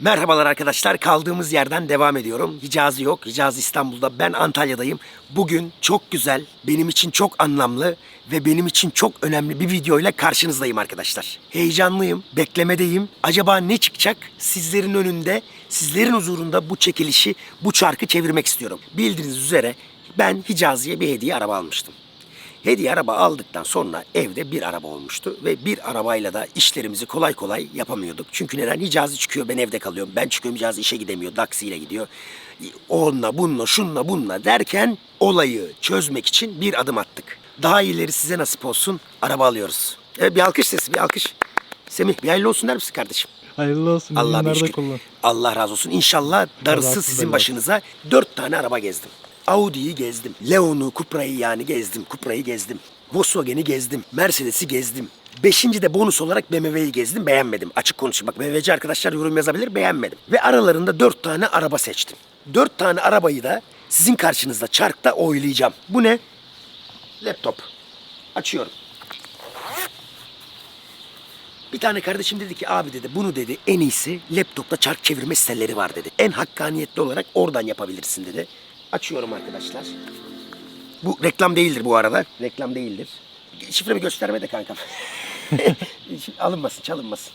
Merhabalar arkadaşlar. Kaldığımız yerden devam ediyorum. Hicazi yok. Hicazi İstanbul'da. Ben Antalya'dayım. Bugün çok güzel, benim için çok anlamlı ve benim için çok önemli bir videoyla karşınızdayım arkadaşlar. Heyecanlıyım, beklemedeyim. Acaba ne çıkacak? Sizlerin önünde, sizlerin huzurunda bu çekilişi, bu çarkı çevirmek istiyorum. Bildiğiniz üzere ben Hicazi'ye bir hediye araba almıştım. Hediye araba aldıktan sonra evde bir araba olmuştu ve bir arabayla da işlerimizi kolay kolay yapamıyorduk. Çünkü neden? Hicazi çıkıyor ben evde kalıyorum. Ben çıkıyorum Hicazi işe gidemiyor. Taksiyle gidiyor. Onunla bununla şunla bununla derken olayı çözmek için bir adım attık. Daha iyileri size nasip olsun. Araba alıyoruz. Evet, bir alkış sesi bir alkış. Semih bir hayırlı olsun der misin kardeşim? Hayırlı olsun. Allah Allah razı olsun. İnşallah darısı sizin başınıza. Dört tane araba gezdim. Audi'yi gezdim. Leon'u, Cupra'yı yani gezdim. Cupra'yı gezdim. Volkswagen'i gezdim. Mercedes'i gezdim. Beşinci de bonus olarak BMW'yi gezdim. Beğenmedim. Açık konuşayım. Bak BMW'ci arkadaşlar yorum yazabilir. Beğenmedim. Ve aralarında dört tane araba seçtim. Dört tane arabayı da sizin karşınızda çarkta oylayacağım. Bu ne? Laptop. Açıyorum. Bir tane kardeşim dedi ki abi dedi bunu dedi en iyisi laptopta çark çevirme siteleri var dedi. En hakkaniyetli olarak oradan yapabilirsin dedi. Açıyorum arkadaşlar. Bu reklam değildir bu arada. Reklam değildir. Şifremi gösterme de kankam. Alınmasın çalınmasın.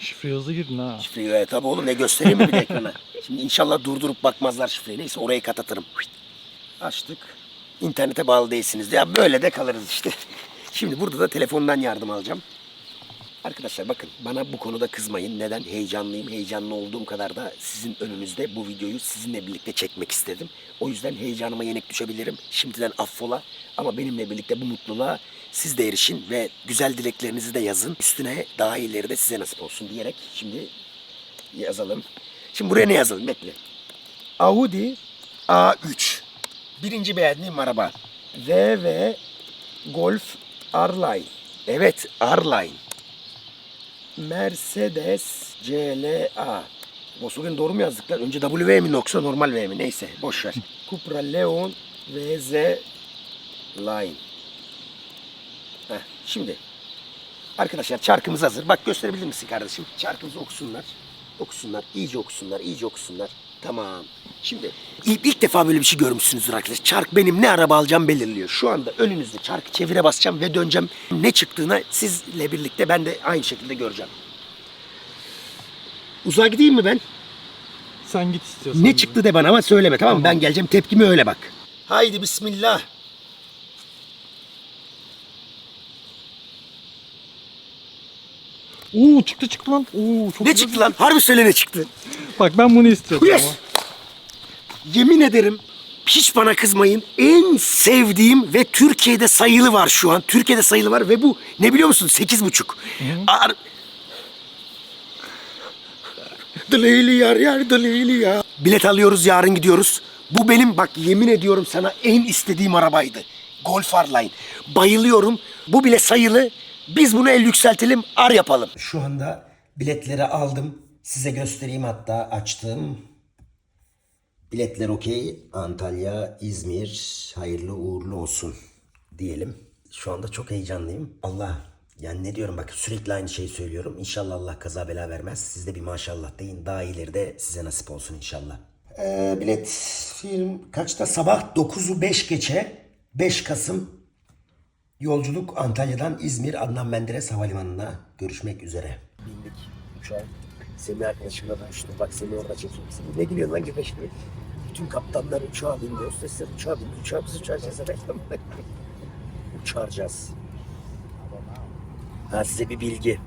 Şifre hızlı girdin ha. Şifreyi evet tabi oğlum ne göstereyim mi bir de ekrana. Şimdi inşallah durdurup bakmazlar şifreyi. Neyse orayı katatırım. Açtık. İnternete bağlı değilsiniz. Ya böyle de kalırız işte. Şimdi burada da telefondan yardım alacağım. Arkadaşlar bakın bana bu konuda kızmayın. Neden? Heyecanlıyım. Heyecanlı olduğum kadar da sizin önünüzde bu videoyu sizinle birlikte çekmek istedim. O yüzden heyecanıma yenik düşebilirim. Şimdiden affola. Ama benimle birlikte bu mutluluğa siz de erişin ve güzel dileklerinizi de yazın. Üstüne daha iyileri de size nasip olsun diyerek şimdi yazalım. Şimdi buraya ne yazalım? Bekle. Audi A3. Birinci beğendiğim araba. VW Golf R-Line. Evet R-Line. Mercedes CLA. Volkswagen doğru mu yazdıklar? Önce W mi yoksa normal V mi? Neyse boş ver. Cupra Leon VZ Line. Heh, şimdi arkadaşlar çarkımız hazır. Bak gösterebilir misin kardeşim? Çarkımızı okusunlar. Okusunlar. iyice okusunlar. iyice okusunlar. Tamam. Şimdi ilk, ilk defa böyle bir şey görmüşsünüzdür arkadaşlar. Çark benim ne araba alacağım belirliyor. Şu anda önünüzde çarkı çevire basacağım ve döneceğim. Ne çıktığını sizle birlikte ben de aynı şekilde göreceğim. Uzağa gideyim mi ben? Sen git istiyorsan. Ne çıktı de bana ama söyleme tamam mı? Ben geleceğim tepkimi öyle bak. Haydi bismillah. Oo çıktı çıktı lan. Oo çok Ne güzel. çıktı lan? Harbi söyle ne çıktı? Bak ben bunu istiyordum Yes. Yemin ederim hiç bana kızmayın. En sevdiğim ve Türkiye'de sayılı var şu an. Türkiye'de sayılı var ve bu ne biliyor musun? Sekiz buçuk. Ar... Dıleyli yar yar dıleyli ya. Bilet alıyoruz yarın gidiyoruz. Bu benim bak yemin ediyorum sana en istediğim arabaydı. Golf R-Line. Bayılıyorum. Bu bile sayılı. Biz bunu el yükseltelim, ar yapalım. Şu anda biletleri aldım. Size göstereyim hatta açtım. Biletler okey. Antalya, İzmir hayırlı uğurlu olsun diyelim. Şu anda çok heyecanlıyım. Allah yani ne diyorum bak sürekli aynı şeyi söylüyorum. İnşallah Allah kaza bela vermez. Siz de bir maşallah deyin. Daha iyileri de size nasip olsun inşallah. Ee, bilet film kaçta? Sabah 9'u 5 geçe 5 Kasım Yolculuk Antalya'dan İzmir Adnan Menderes Havalimanı'na görüşmek üzere. Bindik uçağa. Semih arkadaşımla buluştum. Bak seni orada çekeyim. Semih ne gülüyorsun lan gibi? Bütün kaptanlar uçağa bindi. Hostesler uçağa bindi. Uçağa biz uçaracağız evet. Uçaracağız. Ha size bir bilgi.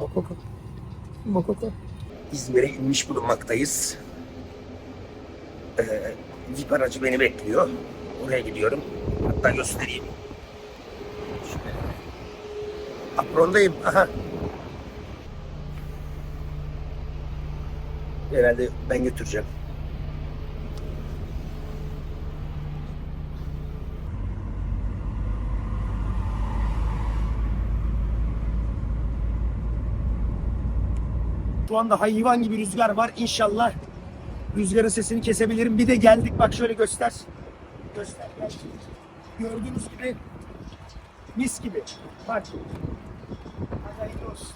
Bak bak bak. Bak bak bak. İzmir'e inmiş bulunmaktayız. Ee, VIP aracı beni bekliyor. Oraya gidiyorum. Hatta göstereyim. Aprondayım. Aha. Herhalde ben götüreceğim. Şu anda hayvan gibi rüzgar var. İnşallah rüzgarın sesini kesebilirim. Bir de geldik bak şöyle göster. Göster. Gördüğünüz gibi Mis gibi. Bak. Hadi hayırlı.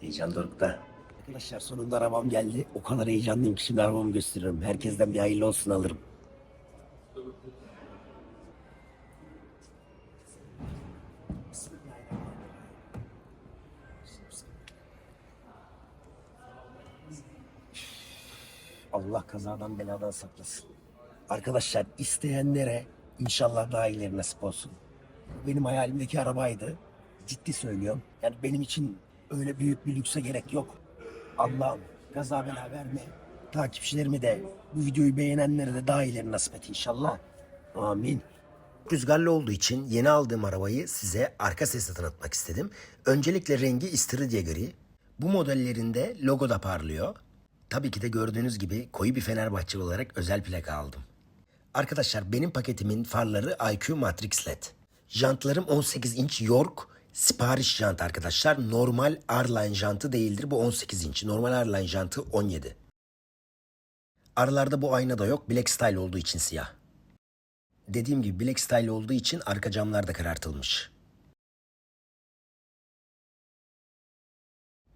Heyecan dorukta. Arkadaşlar sonunda arabam geldi. O kadar heyecanlıyım ki şimdi arabamı gösteriyorum. Herkesten bir hayırlı olsun alırım. Allah kazadan beladan saklasın. Arkadaşlar isteyenlere inşallah daha iyileri nasip olsun. Benim hayalimdeki arabaydı. Ciddi söylüyorum. Yani benim için öyle büyük bir lükse gerek yok. Allah'ım kaza bela verme. Takipçilerimi de bu videoyu beğenenlere de daha iyileri nasip et inşallah. Amin. Rüzgarlı olduğu için yeni aldığım arabayı size arka sesle tanıtmak istedim. Öncelikle rengi istiridye gri. Bu modellerinde logo da parlıyor. Tabii ki de gördüğünüz gibi koyu bir Fenerbahçe olarak özel plaka aldım. Arkadaşlar benim paketimin farları IQ Matrix LED. Jantlarım 18 inç York sipariş jant arkadaşlar. Normal Arline jantı değildir. Bu 18 inç. Normal Arline jantı 17. Aralarda bu ayna da yok. Black Style olduğu için siyah. Dediğim gibi Black Style olduğu için arka camlar da karartılmış.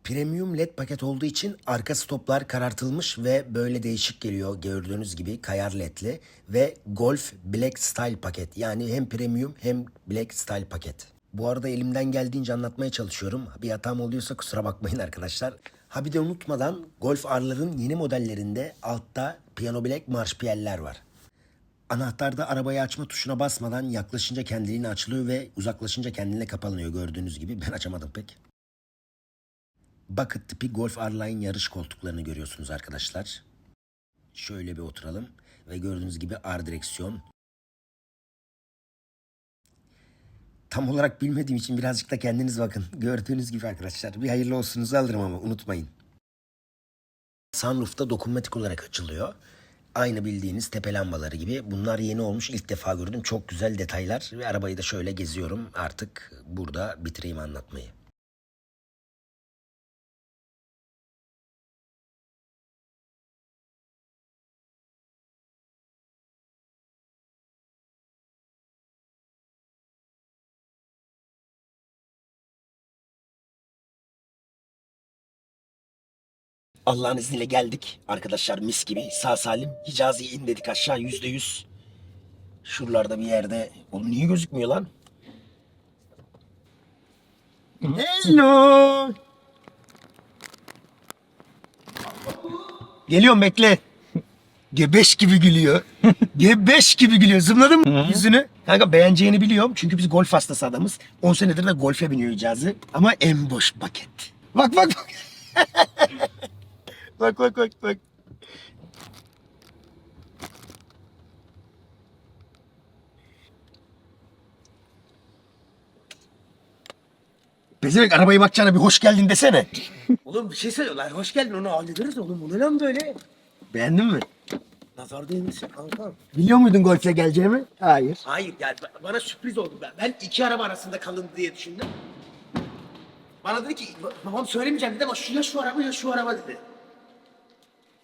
Premium LED paket olduğu için arka stoplar karartılmış ve böyle değişik geliyor gördüğünüz gibi kayar ledli ve Golf Black Style paket yani hem premium hem Black Style paket. Bu arada elimden geldiğince anlatmaya çalışıyorum. Bir hatam oluyorsa kusura bakmayın arkadaşlar. Ha bir de unutmadan Golf R'ların yeni modellerinde altta Piano Black marşpiyeller var. Anahtarda arabayı açma tuşuna basmadan yaklaşınca kendiliğine açılıyor ve uzaklaşınca kendine kapanıyor gördüğünüz gibi. Ben açamadım pek. Bucket tipi Golf R-Line yarış koltuklarını görüyorsunuz arkadaşlar. Şöyle bir oturalım ve gördüğünüz gibi R direksiyon. Tam olarak bilmediğim için birazcık da kendiniz bakın. Gördüğünüz gibi arkadaşlar bir hayırlı olsunuzu alırım ama unutmayın. Sunroof'ta dokunmatik olarak açılıyor. Aynı bildiğiniz tepe lambaları gibi. Bunlar yeni olmuş. ilk defa gördüm. Çok güzel detaylar. Ve arabayı da şöyle geziyorum. Artık burada bitireyim anlatmayı. Allah'ın izniyle geldik. Arkadaşlar mis gibi sağ salim. Hicazi'ye in dedik aşağı yüzde yüz. Şuralarda bir yerde. Oğlum niye gözükmüyor lan? Hello. Geliyorum bekle. Gebeş gibi gülüyor. Gebeş gibi gülüyor. Zımladın mı yüzünü? Kanka beğeneceğini biliyorum. Çünkü biz golf hastası adamız. 10 senedir de golfe biniyor Hicazi. Ama en boş paket. Bak bak bak. Bak bak bak bak. Bezemek arabayı bakacağına bir hoş geldin desene. oğlum bir şey söylüyorlar. Hoş geldin onu hallederiz oğlum. Bu ne lan böyle? Beğendin mi? Nazar değmesin kanka. Biliyor muydun golfe geleceğimi? Hayır. Hayır yani ba- bana sürpriz oldu. Ben, ben iki araba arasında kalın diye düşündüm. Bana dedi ki babam söylemeyeceğim dedi ama şu ya şu araba ya şu araba dedi.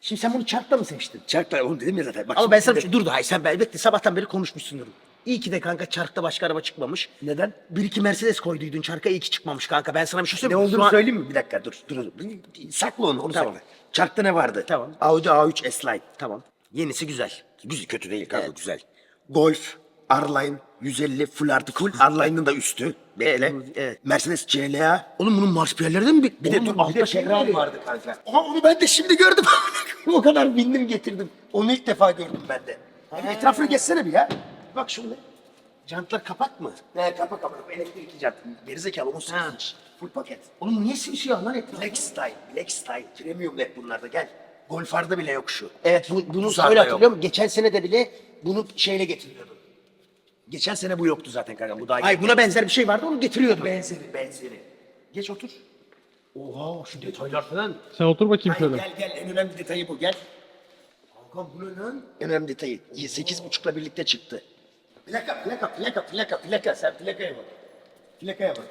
Şimdi sen bunu çarkla mı seçtin? Çarkla onu dedim ya zaten. Bak, Ama ben sana bir şey dur da hayır sen belki sabahtan beri konuşmuşsundur. İyi ki de kanka çarkta başka araba çıkmamış. Neden? Bir iki Mercedes koyduydun çarka iyi ki çıkmamış kanka. Ben sana bir şey söyleyeyim. Ne olduğunu söyleyeyim mi? Bir dakika dur dur. Sakla onu onu tamam. sakla. Çarkta ne vardı? Tamam. Audi A3 S-Line. Tamam. Yenisi güzel. Güzel kötü değil kanka güzel. Golf, R-Line 150 full artı full. R-Line'ın da üstü. Bekle. Evet. Mercedes CLA. Oğlum bunun marşpiyerleri de mi? Bir, de dur altta Ferrari vardı kanka. Aha onu ben de şimdi gördüm. o kadar bindim getirdim. Onu ilk defa gördüm ben de. Yani etrafını geçsene bir ya. Bak şunu. Jantlar kapak mı? Ne kapak kapak. Elektrikli jant. Gerizekalı 18 inç. Full paket. Oğlum niye simsiyah lan etrafı? Black Style. Black Style. Premium led bunlarda gel. Golf R'da bile yok şu. Evet bu, bunu Uzarda öyle hatırlıyorum. Geçen sene de bile bunu şeyle getiriyordu. Geçen sene bu yoktu zaten kanka. Bu daha Hayır buna benzer bir şey vardı onu getiriyordu. Benzeri benzeri. Geç otur. Oha şu detaylar falan. Sen otur bakayım Hayır, şöyle. gel gel en önemli detayı bu gel. Kankam bu ne lan? En önemli detayı. Sekiz buçukla birlikte çıktı. Plaka plaka plaka plaka plaka sen plakaya bak. Plakaya bak.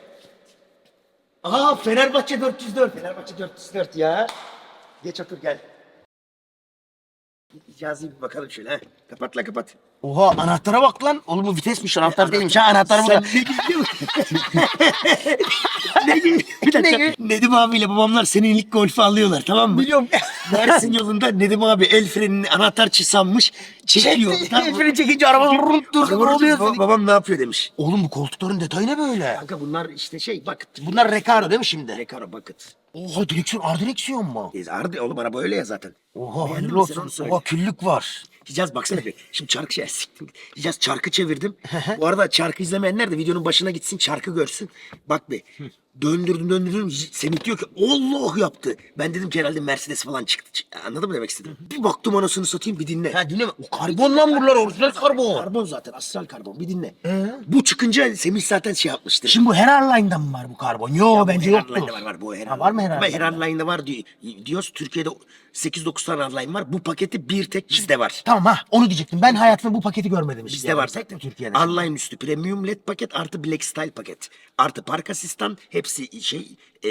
Aa Fenerbahçe 404. Fenerbahçe 404 ya. Geç otur gel. Hicazi bir bakalım şöyle ha. Kapat la kapat. Oha anahtara bak lan. Oğlum bu vitesmiş anahtar değilmiş ha anahtar burada. ne gibi ne gibi? Bir dakika. Nedim abiyle babamlar senin ilk golfü alıyorlar tamam mı? Biliyorum. Mersin yolunda Nedim abi el frenini anahtar çısanmış çekiyor. tamam mı? Freni çekince araba dur dur Araba oluyor. ba- babam ne yapıyor demiş. Oğlum bu koltukların detayı ne böyle? Kanka bunlar işte şey bak. Bunlar Recaro değil mi şimdi? Rekaro bucket. Oha direksiyon ar direksiyon mu? E, Ardı oğlum araba öyle ya zaten. Oha Beğendin mi? Sen olsun. onu söyle. Oha küllük var. Hicaz baksana bir. Şimdi çarkı şey siktim. Hicaz çarkı çevirdim. Bu arada çarkı izlemeyenler de videonun başına gitsin çarkı görsün. Bak be. Döndürdüm döndürdüm. Semih diyor ki Allah yaptı. Ben dedim ki herhalde Mercedes falan çıktı. Ç- Anladın mı demek istedim? Bir baktım anasını satayım bir dinle. Ha dinleme. O karbon lan buralar orijinal karbon. Karbon zaten astral karbon bir dinle. Bu çıkınca Semih zaten şey yapmıştır. Şimdi bu her airline'da mı var bu karbon? Yo bence Her yoktu. Airline'da var var bu her Ha, var mı her Ama Airline'da? her Airline'da var diyor, diyoruz. Türkiye'de 8-9 tane airline var. Bu paketi bir tek bizde var. Tamam ha onu diyecektim. Ben hayatımda bu paketi görmedim. Bizde var. Tek de Türkiye'de. Online üstü premium led paket artı black style paket. Artı park asistan hepsi şey e,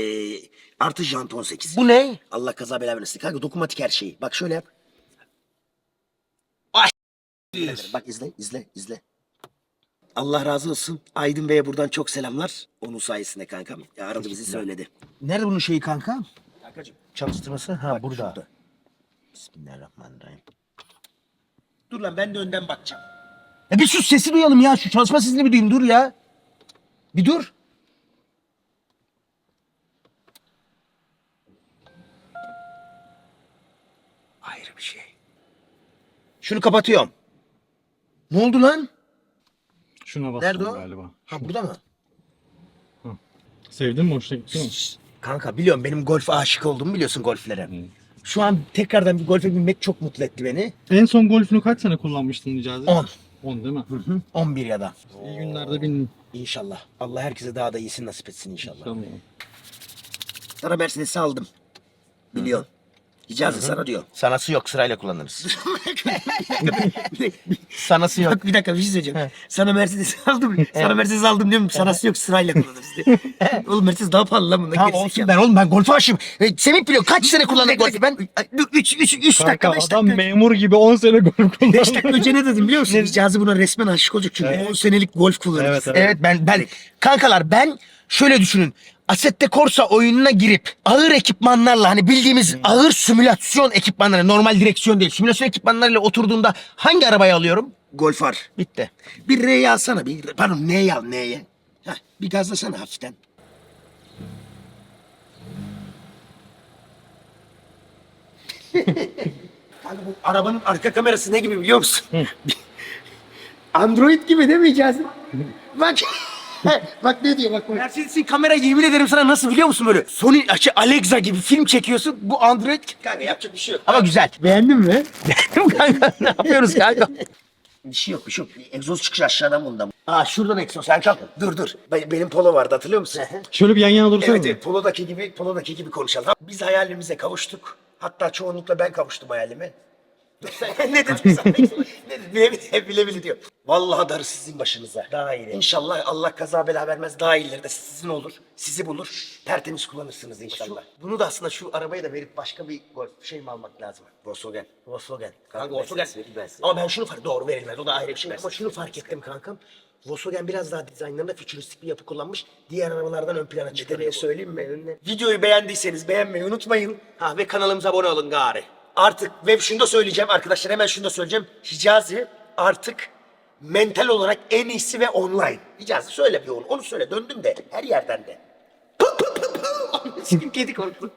artı jant 18. Bu ne? Allah kaza bela vermesin. Kanka dokunmatik her şeyi. Bak şöyle yap. Ay. Bak izle izle izle. Allah razı olsun. Aydın Bey'e buradan çok selamlar. Onun sayesinde kankam. Ya aradı bizi söyledi. Nerede bunun şeyi kanka? Kankacığım. Çalıştırması? Ha burada. şurada. Bismillahirrahmanirrahim. Dur lan ben de önden bakacağım. E bir sus sesi duyalım ya. Şu çalışma sesini bir duyayım. Dur ya. Bir dur. Ayrı bir şey. Şunu kapatıyorum. Ne oldu lan? Şuna Nerede bastım o? galiba. Ha burada mı? Sevdin mi? Hoşuna gitti mi? Kanka biliyorum benim golf aşık olduğumu biliyorsun golflere. Şu an tekrardan bir golfe binmek çok mutlu etti beni. En son golfünü kaç sene kullanmıştın Nicazi? 10. 10 değil mi? 11 ya da. İyi günlerde bin. İnşallah. Allah herkese daha da iyisini nasip etsin inşallah. Tamam. Sana Mercedes'i aldım. Biliyorsun. Hicazi sana diyor. Sanası yok sırayla kullanırız. Sanası yok. Bak bir dakika bir şey söyleyeceğim. Sana Mercedes aldım. Sana Mercedes aldım diyorum. Sanası yok sırayla kullanırız diyor. Oğlum Mercedes daha pahalı lan bundan. Tamam gerizekalı. olsun ben oğlum ben golf aşığım. E, Semih biliyor kaç sene kullandık golfü ben? Dur 3 3 3 dakika Kanka 5 adam dakika. memur gibi 10 sene golf 5 kullandı. dakika önce ne dedim biliyor musun? Hicazi buna resmen aşık olacak çünkü 10 senelik golf kullanıyor. Evet, evet. Evet ben ben kankalar ben şöyle düşünün. Assetto Corsa oyununa girip ağır ekipmanlarla hani bildiğimiz ağır simülasyon ekipmanları normal direksiyon değil simülasyon ekipmanlarıyla oturduğumda hangi arabayı alıyorum? Golf var. Bitti. Bir R'yi alsana bir. Pardon N'yi al N'ye. Heh, bir gazlasana hafiften. Kanka bu arabanın arka kamerası ne gibi biliyor musun? Android gibi değil mi Hicazi? Bak. Bak ne diyor bak bak. Mercedes'in kamera yemin ederim sana nasıl biliyor musun böyle? Sony şey, Alexa gibi film çekiyorsun. Bu Android Kanka yapacak bir şey yok. ama güzel. Beğendin mi? kanka ne yapıyoruz kanka? Bir şey yok bir şey yok. Egzoz çıkış aşağıdan bundan. Aa şuradan egzoz. Sen kalk. Dur dur. Be- Benim polo vardı hatırlıyor musun? Şöyle bir yan yana dursana. Evet, evet polodaki gibi polodaki gibi konuşalım. Biz hayalimize kavuştuk. Hatta çoğunlukla ben kavuştum hayalime. Ne dedin sen? ne? Bile bile, bile bile diyor. Vallahi darı sizin başınıza. Daha iyi. İnşallah Allah kaza bela vermez. Daha iyileri de sizin olur. Sizi bulur. Tertemiz kullanırsınız inşallah. Bunu da aslında şu arabayı da verip başka bir golf şey mi almak lazım? Volkswagen. Volkswagen. Kanka, Volkswagen. Ama ben şunu fark doğru verilmez. O da ayrı bir şey. Ama şunu fark ettim kankam. Volkswagen biraz daha dizaynlarında fütüristik bir yapı kullanmış. Diğer arabalardan ön plana çıkarıyor. Söyleyeyim mi? Videoyu beğendiyseniz beğenmeyi unutmayın. Ha ve kanalımıza abone olun gari. Artık ve şunu da söyleyeceğim arkadaşlar hemen şunu da söyleyeceğim. Hicazi artık mental olarak en iyisi ve online. Hicazi söyle bir onu. Onu söyle döndüm de her yerden de. Sikim kedi korktu.